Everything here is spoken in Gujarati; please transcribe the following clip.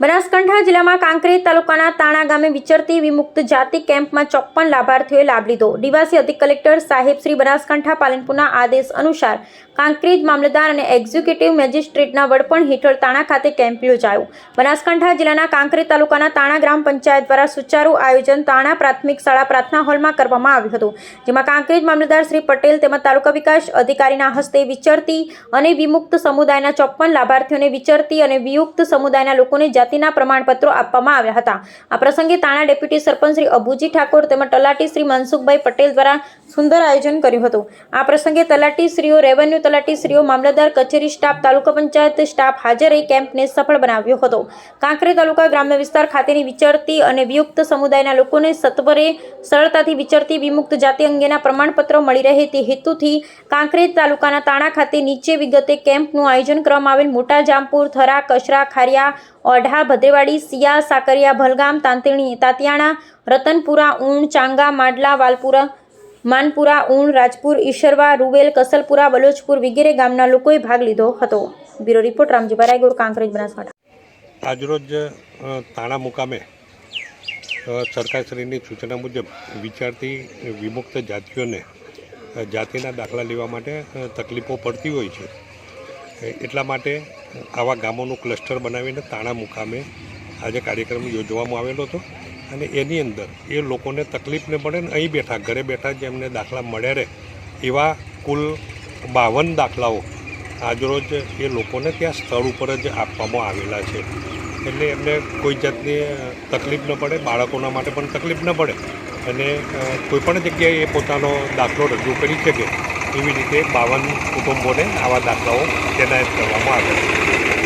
બનાસકાંઠા જિલ્લામાં કાંકરેજ તાલુકાના તાણા ગામે વિચરતી વિમુક્ત જાતિ કેમ્પમાં ચોપ્પન લાભાર્થીઓએ લાભ લીધો. નિવાસી અધિક કલેક્ટર સાહેબ શ્રી બનાસકાંઠા પાલનપુરના આદેશ અનુસાર કાંકરેજ મામલતદાર અને એક્ઝિક્યુટિવ મેજિસ્ટ્રેટના વડપણ હેઠળ તાણા ખાતે કેમ્પ યોજાયો. બનાસકાંઠા જિલ્લાના કાંકરેજ તાલુકાના તાણા ગ્રામ પંચાયત દ્વારા સુચારુ આયોજન તાણા પ્રાથમિક શાળા પ્રાર્થના હોલમાં કરવામાં આવ્યું હતું, જેમાં કાંકરેજ મામલતદાર શ્રી પટેલ તેમજ તાલુકા વિકાસ અધિકારીના હસ્તે વિચરતી અને વિમુક્ત સમુદાયના ચોપ્પન લાભાર્થીઓને વિચરતી અને વિયુક્ત સમુદાયના લોકોને જાતિના પ્રમાણપત્રો આપવામાં આવ્યા હતા. આ પ્રસંગે તાણા ડેપ્યુટી સરપંચ શ્રી અબુજી ઠાકોર તેમજ તલાટી શ્રી મનસુખભાઈ પટેલ દ્વારા સુંદર આયોજન કર્યું હતું. આ પ્રસંગે તલાટી શ્રીઓ, રેવન્યુ તલાટી શ્રીઓ, મામલતદાર કચેરી સ્ટાફ, તાલુકા પંચાયત સ્ટાફ હાજર રહી કેમ્પને સફળ બનાવ્યો હતો. કાંકરે તાલુકા ગ્રામ્ય વિસ્તાર ખાતેની વિચરતી અને વિયુક્ત સમુદાયના લોકોને સત્વરે સરળતાથી વિચરતી વિમુક્ત જાતિ અંગેના પ્રમાણપત્રો મળી રહે તે હેતુથી કાંકરેજ તાલુકાના તાણા ખાતે નીચે વિગતે કેમ્પનું આયોજન કરવામાં આવેલ મોટા જામપુર, થરા કચરા ખારિયા, ઓઢા ભદ્રેવાડી સિયા સાકરિયા, ભલગામ, તાંતણી, તાતિયાણા, રતનપુરા, ઊણ, ચાંગા, માડલા, વાલપુરા, માનપુરા, ઊણ, રાજપુર, ઈશરવા, રૂવેલ, કસલપુરા, બલોચપુર વગેરે ગામના લોકોએ ભાગ લીધો હતો. Bureau report Ramji Raygor Kankrej, Banaskantha. આજરોજ તાણા મુકામે સરકારશ્રીની સૂચના મુજબ વિચારતી વિમુક્ત જાતિઓને જાતિના દાખલા લેવા માટે તકલીફો પડતી હોય છે. એટલા માટે આવા ગામોનું ક્લસ્ટર બનાવીને તાણા મુકામે આજે કાર્યક્રમ યોજવામાં આવેલો હતો. અને એની અંદર એ લોકોને તકલીફ ન પડે ને અહીં બેઠા, ઘરે બેઠા જ એમને દાખલા મળ્યા રહે એવા કુલ બાવન દાખલાઓ આજરોજ એ લોકોને ત્યાં સ્થળ ઉપર જ આપવામાં આવેલા છે. એટલે એમને કોઈ જાતની તકલીફ ન પડે, બાળકોના માટે પણ તકલીફ ન પડે. અને કોઈપણ જગ્યાએ એ પોતાનો દાખલો રજૂ કરી શકે એવી રીતે બાવન કુટુંબોને આવા દાખલાઓ તેનાયત કરવામાં આવ્યા છે.